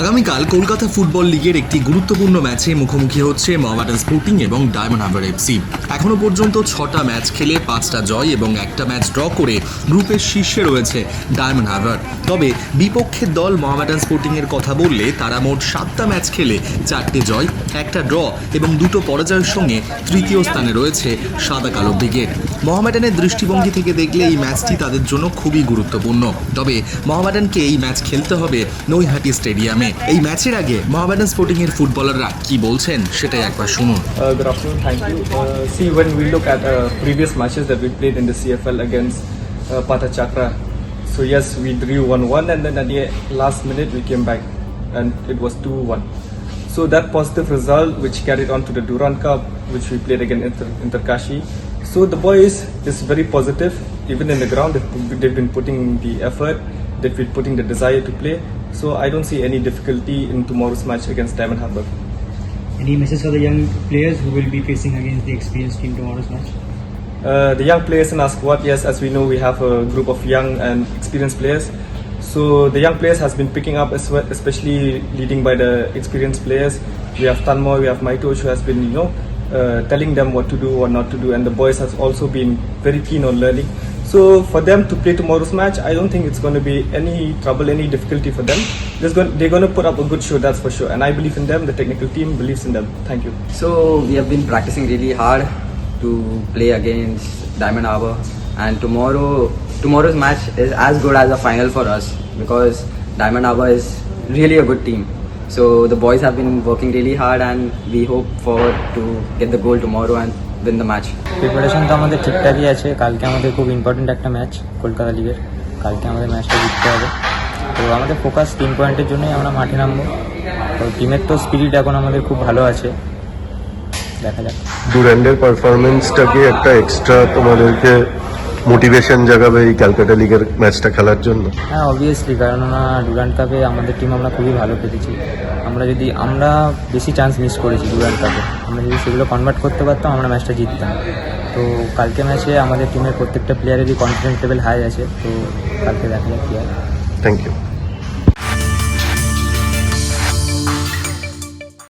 আগামীকাল কলকাতা ফুটবল লিগের একটি গুরুত্বপূর্ণ ম্যাচে মুখোমুখি হচ্ছে মোহামেডান স্পোর্টিং এবং ডায়মন্ড হারবার এফসি। এখনও পর্যন্ত ছটা ম্যাচ খেলে পাঁচটা জয় এবং একটা ম্যাচ ড্র করে গ্রুপের শীর্ষে রয়েছে ডায়মন্ড হারবার। তবে বিপক্ষের দল মোহামেডান স্পোর্টিংয়ের কথা বললে তারা মোট সাতটা ম্যাচ খেলে, চারটে জয়, একটা ড্র এবং দুটো পরাজয়ের সঙ্গে তৃতীয় স্থানে রয়েছে সাদা কালো ব্রিগেড। মোহামেডানের দৃষ্টিভঙ্গি থেকে দেখলে এই ম্যাচটি তাদের জন্য খুবই গুরুত্বপূর্ণ তবে মোহামেডানকে এই ম্যাচ খেলতে হবে নৈহাটি স্টেডিয়ামে এই ম্যাচের আগে মোহামেডান স্পোর্টিং এর ফুটবলাররা কি বলছেন সেটাই একবার শুনুন Uh. Uh, uh, uh, so yes, we drew 1 1, and then at the last minute we came back and it was 2 1. So, that positive result, which carried on to the Duran Cup, which we played against Inter- Interkashi. So, the boys is very positive, even in the ground, they've, they've been putting the effort, they've been putting the desire to play. So, I don't see any difficulty in tomorrow's match against Diamond Harbour. Any message for the young players who will be facing against the experienced team tomorrow's match? Uh, the young players in our squad, yes, as we know, we have a group of young and experienced players. So the young players has been picking up, as well, especially leading by the experienced players. We have Tanmoy, we have Maitosh, who has been, you know, uh, telling them what to do or not to do, and the boys has also been very keen on learning. So for them to play tomorrow's match, I don't think it's going to be any trouble, any difficulty for them. There's going, they're going to put up a good show, that's for sure. And I believe in them. The technical team believes in them. Thank you. So we have been practicing really hard to play against Diamond Harbour, and tomorrow tomorrow's match is as good as a final for us because Diamond Harbour is really a good team. So the boys have been working really hard, and we hope forward to get the goal tomorrow and win the match. Preparation তো আমাদের ঠিকঠাকই আছে। কালকে আমাদের খুব important একটা match Kolkata লিগের কালকে আমাদের ম্যাচটা জিততে হবে। তো আমাদের ফোকাস তিন পয়েন্টের জন্যই আমরা মাঠে নামবো। তো টিমের তো স্পিরিট এখন আমাদের খুব ভালো আছে। দেখা যাক। ডুরান্ডের পারফরমেন্সটাকে একটা এক্সট্রা তোমাদেরকে মোটিভেশন জাগাবে এই ক্যালকাটা লিগের ম্যাচটা খেলার জন্য? হ্যাঁ অবভিয়াসলি কেননা ডুরান্ড কাপে আমাদের টিম আমরা খুবই ভালো খেলেছি। আমরা যদি আমরা বেশি চান্স মিস করেছি ডুরান্ড কাপে। আমরা যদি সেগুলো কনভার্ট করতে পারতাম আমরা ম্যাচটা জিততাম। তো কালকে ম্যাচে আমাদের টিমের প্রত্যেকটা প্লেয়ারেরই কনফিডেন্স লেভেল হাই আছে। তো কালকে দেখা যাক কী হয়। Thank you